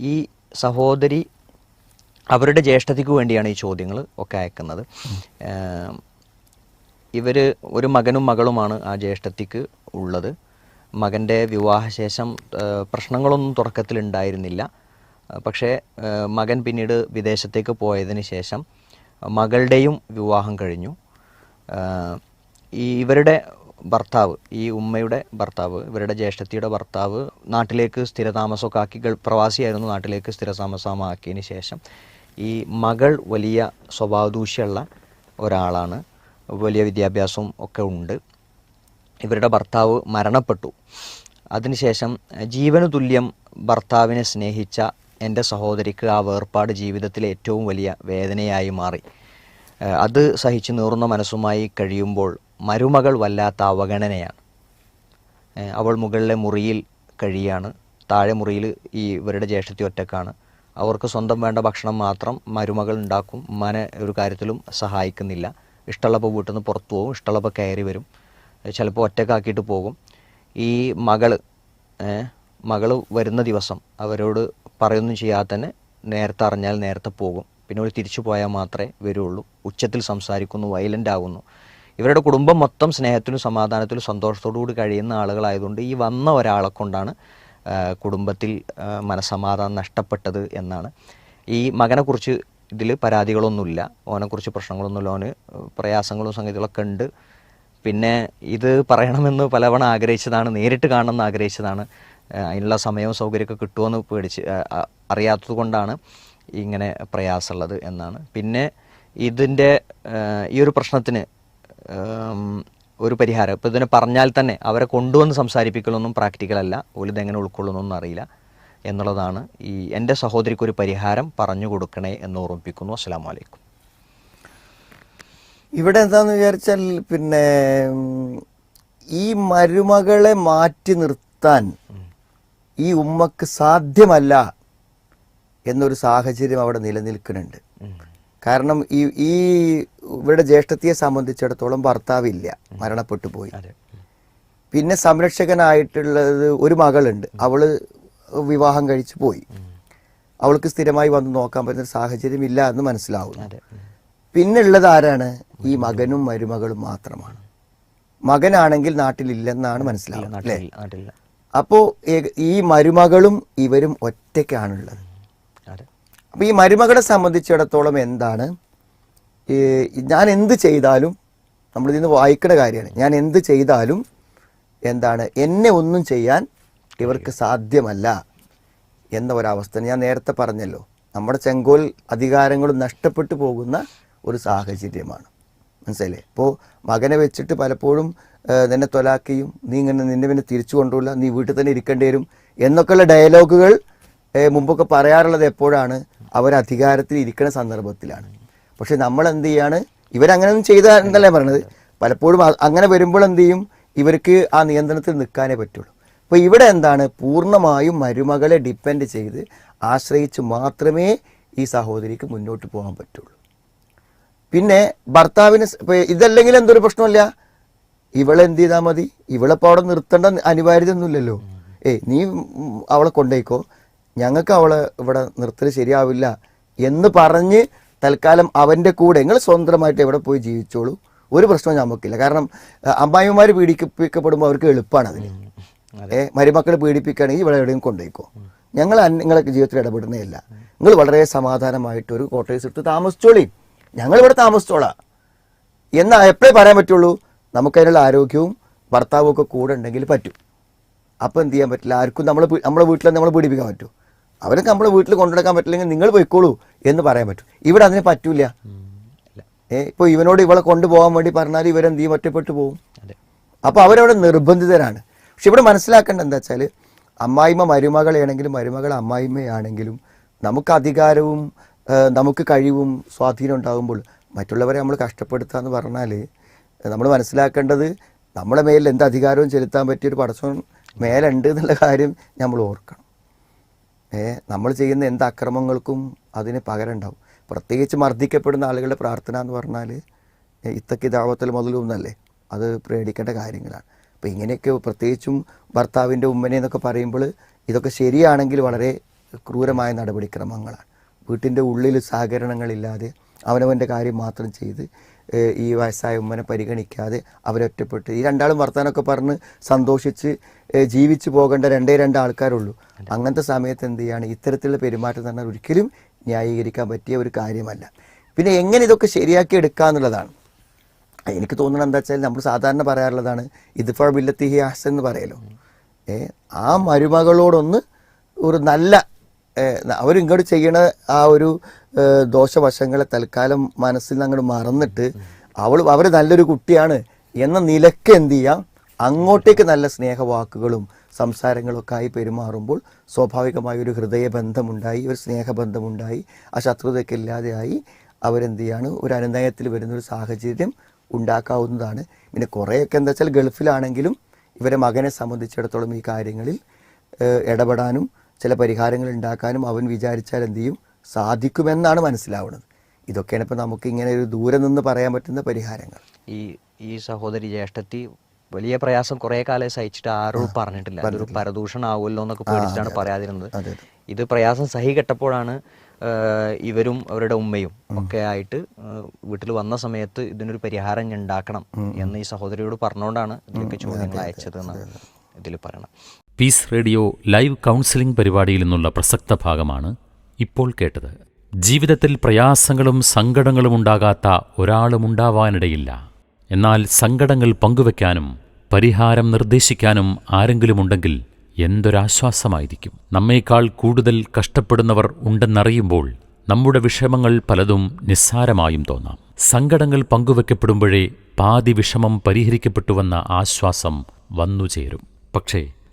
ഈ സഹോദരി അവരുടെ ജ്യേഷ്ഠതയ്ക്ക് വേണ്ടിയാണ് ഈ ചോദ്യങ്ങൾ ഒക്കെ അയക്കുന്നത്. ഇവർ ഒരു മകനും മകളുമാണ് ആ ജ്യേഷ്ഠത്തിക്ക് ഉള്ളത്. മകന്റെ വിവാഹശേഷം പ്രശ്നങ്ങളൊന്നും തുടക്കത്തിൽ ഉണ്ടായിരുന്നില്ല. പക്ഷേ മകൻ പിന്നീട് വിദേശത്തേക്ക് പോയതിന് ശേഷം മകളുടെയും വിവാഹം കഴിഞ്ഞു. ഈ ഇവരുടെ ഭർത്താവ് ഈ ഉമ്മയുടെ ഭർത്താവ് ഇവരുടെ ജ്യേഷ്ഠത്തിയുടെ ഭർത്താവ് നാട്ടിലേക്ക് സ്ഥിരതാമസമൊക്കെ ആക്കി പ്രവാസിയായിരുന്നു നാട്ടിലേക്ക് സ്ഥിരതാമസമാക്കിയതിന് ശേഷം ഈ മകൾ വലിയ സ്വഭാവദൂഷ്യമുള്ള ഒരാളാണ്. വലിയ വിദ്യാഭ്യാസവും ഒക്കെ ഉണ്ട്. ഇവരുടെ ഭർത്താവ് മരണപ്പെട്ടു. അതിനുശേഷം ജീവനു തുല്യം ഭർത്താവിനെ സ്നേഹിച്ച എന്റെ സഹോദരിക്ക് ആ വേർപാട് ജീവിതത്തിലെ ഏറ്റവും വലിയ വേദനയായി മാറി. അത് സഹിച്ച് നീറുന്ന മനസ്സുമായി കഴിയുമ്പോൾ മരുമകൾ വല്ലാത്ത അവഗണനയാണ്. അവൾ മുകളിലെ മുറിയിൽ കഴിയാണ്. താഴെ മുറിയിൽ ഈ ഇവരുടെ ജ്യേഷ്ഠത്തി ഒറ്റക്കാണ്. അവർക്ക് സ്വന്തം വേണ്ട ഭക്ഷണം മാത്രം മരുമകൾ ഉണ്ടാക്കും. ഉമ്മാനെ ഒരു കാര്യത്തിലും സഹായിക്കുന്നില്ല. ഇഷ്ടമുള്ളപ്പോൾ വീട്ടിൽ നിന്ന് പുറത്തു പോകും. ഇഷ്ടമുള്ളപ്പോൾ കയറി വരും. ചിലപ്പോൾ ഒറ്റക്കാക്കിയിട്ട് പോകും. ഈ മകൾ മകൾ വരുന്ന ദിവസം അവരോട് പറയൊന്നും ചെയ്യാതെ തന്നെ നേരത്തെ അറിഞ്ഞാൽ നേരത്തെ പോകും. പിന്നെ ഒരു തിരിച്ചു പോയാൽ മാത്രമേ വരുള്ളൂ. ഉച്ചത്തിൽ സംസാരിക്കുന്നു വയലന്റ് ആകുന്നു. ഇവരുടെ കുടുംബം മൊത്തം സ്നേഹത്തിലും സമാധാനത്തിലും സന്തോഷത്തോടു കൂടി കഴിയുന്ന ആളുകളായതുകൊണ്ട് ഈ വന്ന ഒരാളെ കൊണ്ടാണ് കുടുംബത്തിൽ മനസമാധാനം നഷ്ടപ്പെട്ടത് എന്നാണ്. ഈ മകനെക്കുറിച്ച് ഇതിൽ പരാതികളൊന്നുമില്ല. ഓനെക്കുറിച്ച് പ്രശ്നങ്ങളൊന്നുമില്ല. ഓന് പ്രയാസങ്ങളും സംഗതികളൊക്കെ ഉണ്ട്. പിന്നെ ഇത് പറയണമെന്ന് പലവണ ആഗ്രഹിച്ചതാണ് നേരിട്ട് കാണണമെന്ന് ആഗ്രഹിച്ചതാണ്. അതിനുള്ള സമയവും സൗകര്യമൊക്കെ കിട്ടുമെന്ന് പേടിച്ച് അറിയാത്തത് കൊണ്ടാണ് ഇങ്ങനെ പ്രയാസമുള്ളത് എന്നാണ്. പിന്നെ ഇതിന്റെ ഈ ഒരു പ്രശ്നത്തിന് ഒരു പരിഹാരം. ഇപ്പോൾ ഇതിനെ പറഞ്ഞാൽ തന്നെ അവരെ കൊണ്ടുവന്ന് സംസാരിപ്പിക്കലൊന്നും പ്രാക്ടിക്കൽ അല്ല. ഒലിതെങ്ങനെ ഉൾക്കൊള്ളുന്നൊന്നും അറിയില്ല. എന്നുള്ളതാണ് ഈ എന്റെ സഹോദരിക്ക് ഒരു പരിഹാരം പറഞ്ഞു കൊടുക്കണേ എന്ന് ഓർമ്മിപ്പിക്കുന്നു. അസ്സാം വലൈക്കും ഇവിടെ എന്താന്ന് വിചാരിച്ചാൽ പിന്നെ ഈ മരുമകളെ മാറ്റി നിർത്താൻ ഈ ഉമ്മക്ക് സാധ്യമല്ല എന്നൊരു സാഹചര്യം അവിടെ നിലനിൽക്കുന്നുണ്ട്. കാരണം ഈ ഈ ഇവരുടെ ജ്യേഷ്ഠത്തിയെ സംബന്ധിച്ചിടത്തോളം ഭർത്താവില്ല. മരണപ്പെട്ടു പോയി. പിന്നെ സംരക്ഷകനായിട്ടുള്ളത് ഒരു മകളുണ്ട്. അവൾ വിവാഹം കഴിച്ചു പോയി. അവൾക്ക് സ്ഥിരമായി വന്ന് നോക്കാൻ പറ്റുന്ന സാഹചര്യം ഇല്ല എന്ന് മനസ്സിലാവുന്നു. പിന്നെ ഉള്ളത് ആരാണ്? ഈ മകനും മരുമകളും മാത്രമാണ്. മകനാണെങ്കിൽ നാട്ടിലില്ലെന്നാണ് മനസ്സിലാവുന്നത് അല്ലേ? അപ്പോൾ ഈ മരുമകളും ഇവരും ഒറ്റയ്ക്കാണുള്ളത്. അപ്പോൾ ഈ മരുമകളെ സംബന്ധിച്ചിടത്തോളം എന്താണ്? ഞാൻ എന്ത് ചെയ്താലും നമ്മളിതിന്ന് വായിക്കുന്ന കാര്യമാണ്. ഞാൻ എന്ത് ചെയ്താലും എന്താണ്? എന്നെ ഒന്നും ചെയ്യാൻ ഇവർക്ക് സാധ്യമല്ല എന്ന ഒരവസ്ഥ ഞാൻ നേരത്തെ പറഞ്ഞല്ലോ. നമ്മുടെ ചെങ്കോൽ അധികാരങ്ങളും നഷ്ടപ്പെട്ടു പോകുന്ന ഒരു സാഹചര്യമാണ്. മനസ്സിലായില്ലേ? ഇപ്പോൾ മകനെ വെച്ചിട്ട് പലപ്പോഴും നിന്നെ തൊലാക്കിയും നീ ഇങ്ങനെ നിന്നെ പിന്നെ തിരിച്ചു കൊണ്ടുപോകില്ല നീ വീട്ടിൽ തന്നെ ഇരിക്കേണ്ടി വരും എന്നൊക്കെയുള്ള ഡയലോഗുകൾ മുമ്പൊക്കെ പറയാറുള്ളത് എപ്പോഴാണ്? അവർ അധികാരത്തിൽ ഇരിക്കുന്ന സന്ദർഭത്തിലാണ്. പക്ഷെ നമ്മൾ എന്ത് ചെയ്യാണ് ഇവരങ്ങനെയൊന്നും ചെയ്ത എന്നല്ലേ പറയണത്? പലപ്പോഴും അങ്ങനെ വരുമ്പോൾ എന്ത് ചെയ്യും ഇവർക്ക് ആ നിയന്ത്രണത്തിൽ നിൽക്കാനേ പറ്റുള്ളൂ. അപ്പോൾ ഇവിടെ എന്താണ്? പൂർണമായും മരുമകളെ ഡിപ്പെൻഡ് ചെയ്ത് ആശ്രയിച്ച് മാത്രമേ ഈ സഹോദരിക്ക് മുന്നോട്ട് പോകാൻ പറ്റുള്ളൂ. പിന്നെ ഭർത്താവിന് ഇതല്ലെങ്കിൽ എന്തൊരു പ്രശ്നമില്ല? ഇവളെ എന്ത് ചെയ്താൽ മതി? ഇവളിപ്പോൾ അവിടെ നിർത്തേണ്ട അനിവാര്യത ഒന്നുമില്ലല്ലോ ഏയ് നീ അവളെ കൊണ്ടേക്കോ ഞങ്ങൾക്ക് അവളെ ഇവിടെ നിർത്തൽ ശരിയാവില്ല എന്ന് പറഞ്ഞ് തൽക്കാലം അവന്റെ കൂടെ നിങ്ങൾ സ്വന്തമായിട്ട് എവിടെ പോയി ജീവിച്ചോളൂ. ഒരു പ്രശ്നവും നമുക്കില്ല കാരണം അമ്മായിമാർ പീഡിപ്പിക്കപ്പെടുമ്പോൾ അവർക്ക് എളുപ്പമാണ് അതിന് ഏ മരുമക്കൾ പീഡിപ്പിക്കുകയാണെങ്കിൽ ഇവിടെ എവിടെയും കൊണ്ടുപോയിക്കോ ഞങ്ങൾ നിങ്ങളൊക്കെ നിങ്ങളെ ജീവിതത്തിൽ ഇടപെടുന്നേയില്ല നിങ്ങൾ വളരെ സമാധാനമായിട്ട് ഒരു കോട്ടേഴ്സ് എടുത്ത് താമസിച്ചോളി. ഞങ്ങൾ ഇവിടെ താമസിച്ചോളാം. എന്നാ എപ്പോഴേ പറയാൻ പറ്റുള്ളൂ? നമുക്കതിനുള്ള ആരോഗ്യവും ഭർത്താവും ഒക്കെ കൂടെ ഉണ്ടെങ്കിൽ പറ്റും. അപ്പോൾ എന്ത് ചെയ്യാൻ പറ്റില്ല? ആർക്കും നമ്മൾ നമ്മളെ വീട്ടിൽ നമ്മൾ പീഡിപ്പിക്കാൻ പറ്റും? അവരൊക്കെ നമ്മളെ വീട്ടിൽ കൊണ്ടുനടക്കാൻ പറ്റില്ലെങ്കിൽ നിങ്ങൾ പോയിക്കോളൂ എന്ന് പറയാൻ പറ്റും. ഇവിടെ അതിനെ പറ്റൂല. ഏ ഇപ്പോൾ ഇവനോട് ഇവളെ കൊണ്ടുപോകാൻ വേണ്ടി പറഞ്ഞാൽ ഇവരെന്ത് ചെയ്യും? ഒറ്റപ്പെട്ടു പോകും. അപ്പൊ അപ്പോൾ അവരവിടെ നിർബന്ധിതരാണ്. പക്ഷെ ഇവിടെ മനസ്സിലാക്കേണ്ടത് എന്താ വെച്ചാൽ അമ്മായിമ്മ മരുമകളെയാണെങ്കിലും മരുമകൾ അമ്മായിമ്മയാണെങ്കിലും നമുക്ക് അധികാരവും നമുക്ക് കഴിവും സ്വാധീനം ഉണ്ടാകുമ്പോൾ മറ്റുള്ളവരെ നമ്മൾ കഷ്ടപ്പെടുത്തുക എന്ന് പറഞ്ഞാൽ നമ്മൾ മനസ്സിലാക്കേണ്ടത് നമ്മളെ മേലിൽ എന്ത് അധികാരവും ചെലുത്താൻ പറ്റിയൊരു പടച്ചോൻ മേലുണ്ട് എന്നുള്ള കാര്യം നമ്മൾ ഓർക്കണം. നമ്മൾ ചെയ്യുന്ന എന്ത് അക്രമങ്ങൾക്കും അതിന് പകരം ഉണ്ടാവും പ്രത്യേകിച്ച് മർദ്ദിക്കപ്പെടുന്ന ആളുകളുടെ പ്രാർത്ഥന എന്ന് പറഞ്ഞാൽ ഇത്തക്ക് ദാവത്തിൽ മുതലൊന്നല്ലേ അത് പേടിക്കേണ്ട കാര്യങ്ങളാണ്. അപ്പോൾ ഇങ്ങനെയൊക്കെ പ്രത്യേകിച്ചും ഭർത്താവിന്റെ ഉമ്മനെ എന്നൊക്കെ പറയുമ്പോൾ ഇതൊക്കെ ശരിയാണെങ്കിൽ വളരെ ക്രൂരമായ നടപടിക്രമങ്ങളാണ്. വീട്ടിന്റെ ഉള്ളിൽ സഹകരണങ്ങളില്ലാതെ അവനവന്റെ കാര്യം മാത്രം ചെയ്ത് ഈ വയസ്സായ ഉമ്മനെ പരിഗണിക്കാതെ അവരെ ഒറ്റപ്പെട്ട് ഈ രണ്ടാളും വർത്താനമൊക്കെ പറഞ്ഞ് സന്തോഷിച്ച് ജീവിച്ചു പോകേണ്ട രണ്ടേ രണ്ട് ആൾക്കാരുള്ളൂ. അങ്ങനത്തെ സമയത്ത് എന്ത് ചെയ്യാണ്? ഇത്തരത്തിലുള്ള പെരുമാറ്റം തന്നെ ഒരിക്കലും ന്യായീകരിക്കാൻ പറ്റിയ ഒരു കാര്യമല്ല. പിന്നെ എങ്ങനെ ഇതൊക്കെ ശരിയാക്കി എടുക്കുക എന്നുള്ളതാണ്. എനിക്ക് തോന്നുന്നത് എന്താ വെച്ചാൽ നമ്മൾ സാധാരണ പറയാറുള്ളതാണ് ഇതിഫോൾ ബില്ലത്തി ഹി ആസ് എന്ന് പറയലോ. ഏ ആ മരുമകളോടൊന്ന് ഒരു നല്ല അവരിങ്ങോട്ട് ചെയ്യണ ആ ഒരു ദോഷവശങ്ങളെ തൽക്കാലം മനസ്സിൽ നിന്ന് അങ്ങോട്ട് മറന്നിട്ട് അവൾ അവർ നല്ലൊരു കുട്ടിയാണ് എന്ന നിലയ്ക്ക് എന്ത് ചെയ്യാം? അങ്ങോട്ടേക്ക് നല്ല സ്നേഹവാക്കുകളും സംസാരങ്ങളും ഒക്കെ ആയി പെരുമാറുമ്പോൾ സ്വാഭാവികമായി ഒരു ഹൃദയബന്ധമുണ്ടായി ഒരു സ്നേഹബന്ധമുണ്ടായി ആ ശത്രുതയ്ക്ക് ഇല്ലാതെയായി അവരെന്ത് ചെയ്യാണ്? ഒരു അനുനയത്തിൽ വരുന്ന ഒരു സാഹചര്യം ഉണ്ടാക്കാവുന്നതാണ്. പിന്നെ കുറേയൊക്കെ എന്താ വെച്ചാൽ ഗൾഫിലാണെങ്കിലും ഇവരെ മകനെ സംബന്ധിച്ചിടത്തോളം ഈ കാര്യങ്ങളിൽ ഇടപെടാനും ചില പരിഹാരങ്ങൾ ഉണ്ടാക്കാനും അവൻ വിചാരിച്ചാൽ എന്തു ചെയ്യും? സാധിക്കുമെന്നാണ് മനസ്സിലാവുന്നത്. ഇതൊക്കെയാണ് ഇപ്പോൾ നമുക്ക് ഇങ്ങനെ ഒരു ദൂരെ നിന്ന് പറയാൻ പറ്റുന്ന പരിഹാരങ്ങൾ. ഈ ഈ സഹോദരി ജ്യേഷ്ഠത്തി വലിയ പ്രയാസം കുറെ കാലം സഹിച്ചിട്ട് ആരോടും പറഞ്ഞിട്ടില്ല. അതൊരു പരദൂഷണാവുമല്ലോ എന്നൊക്കെ പേടിച്ചിട്ടാണ് പറയാതിരുന്നത്. ഇത് പ്രയാസം സഹികെട്ടപ്പോഴാണ് കെട്ടപ്പോഴാണ് ഇവരും അവരുടെ ഉമ്മയും ഒക്കെ ആയിട്ട് വീട്ടിൽ വന്ന സമയത്ത് ഇതിനൊരു പരിഹാരം ഉണ്ടാക്കണം എന്ന് ഈ സഹോദരിയോട് പറഞ്ഞുകൊണ്ടാണ് ഇതിലൊക്കെ ചോദ്യങ്ങൾ അയച്ചത് എന്നാണ് ഇതിൽ പറയണം. പീസ് റേഡിയോ ലൈവ് കൗൺസിലിംഗ് പരിപാടിയിൽ നിന്നുള്ള പ്രസക്ത ഭാഗമാണ് ഇപ്പോൾ കേട്ടത്. ജീവിതത്തിൽ പ്രയാസങ്ങളും സങ്കടങ്ങളും ഉണ്ടാകാത്ത ഒരാളുമുണ്ടാവാനിടയില്ല എന്നാൽ സങ്കടങ്ങൾ പങ്കുവെക്കാനും പരിഹാരം നിർദ്ദേശിക്കാനും ആരെങ്കിലുമുണ്ടെങ്കിൽ എന്തൊരാശ്വാസമായിരിക്കും? നമ്മേക്കാൾ കൂടുതൽ കഷ്ടപ്പെടുന്നവർ ഉണ്ടെന്നറിയുമ്പോൾ നമ്മുടെ വിഷമങ്ങൾ പലതും നിസ്സാരമായും തോന്നാം. സങ്കടങ്ങൾ പങ്കുവെക്കപ്പെടുമ്പോഴേ പാതി വിഷമം പരിഹരിക്കപ്പെട്ടുവെന്ന ആശ്വാസം വന്നുചേരും. പക്ഷേ